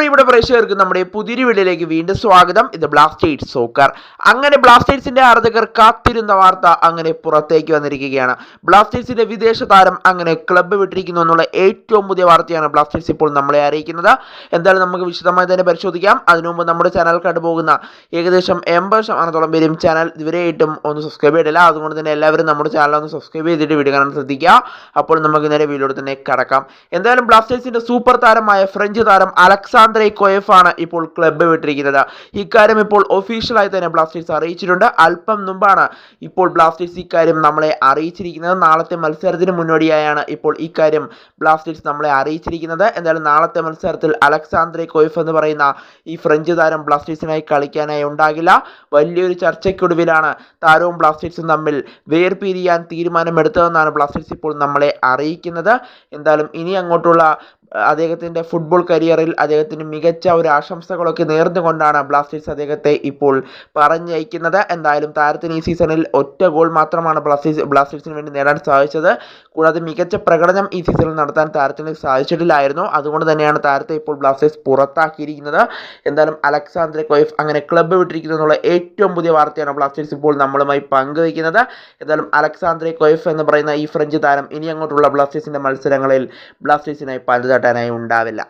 പ്രിയപ്പെട്ട പ്രേക്ഷകർക്ക് നമ്മുടെ പുതിയൊരു വീഡിയോയിലേക്ക് വീണ്ടും സ്വാഗതം. ഇത് ബ്ലാസ്റ്റേഴ്സ് സോക്കർ അങ്ങനെ ബ്ലാസ്റ്റേഴ്സിന്റെ ആരാധകർ കാത്തിരുന്ന വാർത്ത അങ്ങനെ പുറത്തേക്ക് വന്നിരിക്കുകയാണ്. ബ്ലാസ്റ്റേഴ്സിന്റെ വിദേശ താരം അങ്ങനെ ക്ലബ്ബ് വിട്ടിരിക്കുന്നു എന്നുള്ള ഏറ്റവും പുതിയ വാർത്തയാണ് ബ്ലാസ്റ്റേഴ്സ് ഇപ്പോൾ നമ്മളെ അറിയിക്കുന്നത്. എന്തായാലും നമുക്ക് വിശദമായി തന്നെ പരിശോധിക്കാം. അതിനുമുമ്പ് നമ്മുടെ ചാനൽ കണ്ടുപോകുന്ന ഏകദേശം എൺപത് ശതമാനത്തോളം പേരും ചാനൽ ഇതുവരെയായിട്ടും ഒന്ന് സബ്സ്ക്രൈബ് ചെയ്തില്ല അതുകൊണ്ട് തന്നെ എല്ലാവരും നമ്മുടെ ചാനൽ ഒന്ന് സബ്സ്ക്രൈബ് ചെയ്തിട്ട് വീഡിയോ കാണാൻ ശ്രദ്ധിക്കുക. അപ്പോൾ നമുക്ക് നേരെ വീഡിയോ തന്നെ കടക്കാം. എന്തായാലും ബ്ലാസ്റ്റേഴ്സിന്റെ സൂപ്പർ താരമായ ഫ്രഞ്ച് താരം അലക്സാന്ദ്രെ കൊയഫ് ആണ് ഇപ്പോൾ ക്ലബ്ബ് വിട്ടിരിക്കുന്നത്. ഇക്കാര്യം ഇപ്പോൾ ഒഫീഷ്യലായി തന്നെ ബ്ലാസ്റ്റേഴ്സ് അറിയിച്ചിട്ടുണ്ട്. അല്പം മുമ്പാണ് ഇപ്പോൾ ബ്ലാസ്റ്റേഴ്സ് ഇക്കാര്യം നമ്മളെ അറിയിച്ചിരിക്കുന്നത്. നാളത്തെ മത്സരത്തിന് മുന്നോടിയായാണ് ഇപ്പോൾ ഇക്കാര്യം ബ്ലാസ്റ്റേഴ്സ് നമ്മളെ അറിയിച്ചിരിക്കുന്നത്. എന്തായാലും നാളത്തെ മത്സരത്തിൽ അലക്സാന്ദ്രെ കോയഫ് എന്ന് പറയുന്ന ഈ ഫ്രഞ്ച് താരം ബ്ലാസ്റ്റേഴ്സിനായി കളിക്കാനായി ഉണ്ടാകില്ല. വലിയൊരു ചർച്ചയ്ക്കൊടുവിലാണ് താരവും ബ്ലാസ്റ്റേഴ്സും തമ്മിൽ വേർപിരിയാൻ തീരുമാനമെടുത്തതെന്നാണ് ബ്ലാസ്റ്റേഴ്സ് ഇപ്പോൾ നമ്മളെ അറിയിക്കുന്നത്. എന്തായാലും ഇനി അങ്ങോട്ടുള്ള അദ്ദേഹത്തിന്റെ ഫുട്ബോൾ കരിയറിൽ അദ്ദേഹത്തിന് മികച്ച ഒരു ആശംസകളൊക്കെ നേർന്നുകൊണ്ടാണ് ബ്ലാസ്റ്റേഴ്സ് അദ്ദേഹത്തെ ഇപ്പോൾ പറഞ്ഞയക്കുന്നത്. എന്തായാലും താരത്തിന് ഈ സീസണിൽ ഒറ്റ ഗോൾ മാത്രമാണ് ബ്ലാസ്റ്റേഴ്സ് ബ്ലാസ്റ്റേഴ്സിന് വേണ്ടി നേടാൻ സാധിച്ചത്. കൂടാതെ മികച്ച പ്രകടനം ഈ സീസണിൽ നടത്താൻ താരത്തിന് സാധിച്ചിട്ടില്ലായിരുന്നു. അതുകൊണ്ട് തന്നെയാണ് താരത്തെ ഇപ്പോൾ ബ്ലാസ്റ്റേഴ്സ് പുറത്താക്കിയിരിക്കുന്നത്. എന്തായാലും അലക്സാന്ദ്ര കൊയഫ് അങ്ങനെ ക്ലബ്ബ് വിട്ടിരിക്കുന്നു എന്നുള്ള ഏറ്റവും പുതിയ വാർത്തയാണ് ബ്ലാസ്റ്റേഴ്സ് ഇപ്പോൾ നമ്മളുമായി പങ്കുവയ്ക്കുന്നത്. എന്തായാലും അലക്സാന്ദ്ര കൊയഫ് എന്ന് പറയുന്ന ഈ ഫ്രഞ്ച് താരം ഇനി അങ്ങോട്ടുള്ള ബ്ലാസ്റ്റേഴ്സിന്റെ മത്സരങ്ങളിൽ ബ്ലാസ്റ്റേഴ്സിനായി പന്ത് തട്ടാനായി ഉണ്ടാവില്ല.